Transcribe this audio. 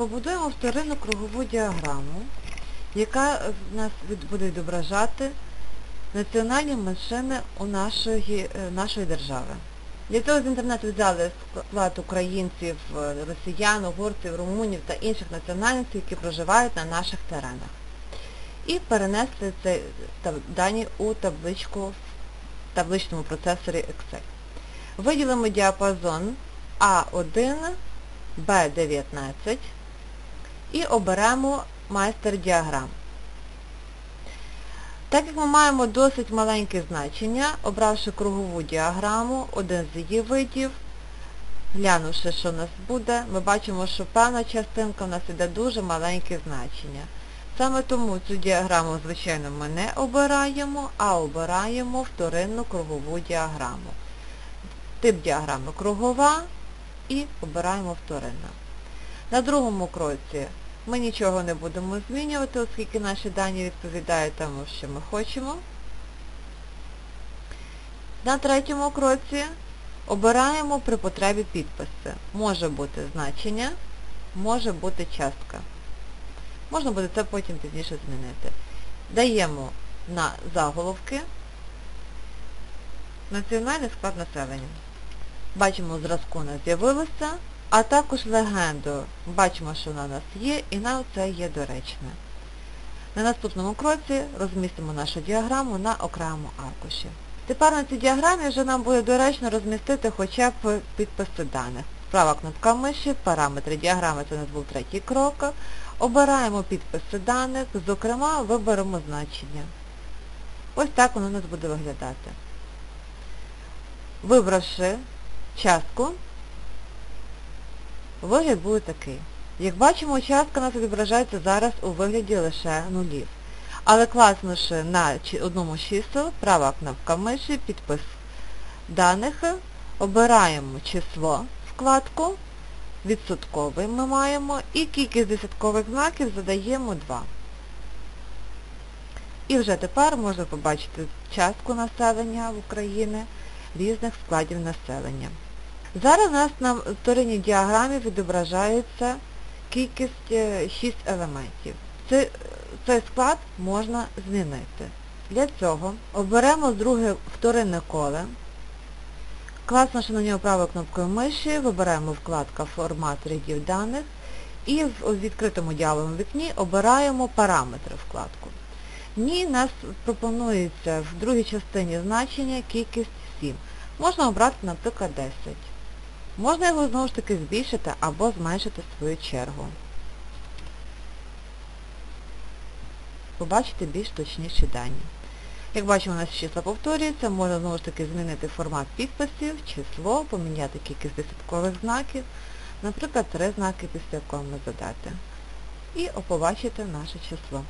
побудуємо вторинну кругову діаграму, яка в нас буде відображати національні меншини у нашої, е, нашої держави. Для цього з інтернету взяли склад українців, е, росіян, угорців, румунів та інших національностей, які проживають на наших теренах. І перенесли ці дані у табличку в табличному процесорі Excel. Виділимо діапазон А1, Б19 і оберемо майстер діаграм. Так як ми маємо досить маленьке значення, обравши кругову діаграму, один з її видів, глянувши, що в нас буде, ми бачимо, що певна частинка в нас іде дуже маленьке значення. Саме тому цю діаграму, звичайно, ми не обираємо, а обираємо вторинну кругову діаграму. Тип діаграми кругова і обираємо вторинна. На другому кроці ми нічого не будемо змінювати, оскільки наші дані відповідають тому, що ми хочемо. На третьому кроці обираємо при потребі підписи. Може бути значення, може бути частка. Можна буде це потім пізніше змінити. Даємо на заголовки національний склад населення. Бачимо, зразку у нас з'явилося, а також легенду. Бачимо, що вона у нас є, і нам це є доречне. На наступному кроці розмістимо нашу діаграму на окремому аркуші. Тепер на цій діаграмі вже нам буде доречно розмістити хоча б підписи даних. Права кнопка миші, параметри діаграми, це у нас був третій крок. Обираємо підписи даних, зокрема виберемо значення. Ось так воно у нас буде виглядати. Вибравши частку, вигляд буде такий. Як бачимо, частка у нас відображається зараз у вигляді лише нулів. Але класнувши на одному з чисел, права кнопка миші, підпис даних, обираємо число, вкладку, відсотковий ми маємо і кількість десяткових знаків задаємо 2. І вже тепер можна побачити частку населення в Україні різних складів населення. Зараз у нас на вторинній діаграмі відображається кількість 6 елементів. Це, цей склад можна змінити. Для цього оберемо друге вторинне коле, класнувши на нього правою кнопкою миші, вибираємо вкладка Формат рядів даних і в відкритому діаловому вікні обираємо параметри вкладку. В ній нас пропонується в другій частині значення кількість 7. Можна обрати, наприклад, 10. Можна його знову ж таки збільшити або зменшити свою чергу. Побачити більш точніші дані. Як бачимо, у нас числа повторюються, можна знову ж таки змінити формат підписів, число, поміняти кількість десяткових знаків, наприклад, три знаки після якого ми задати. І побачити наше число.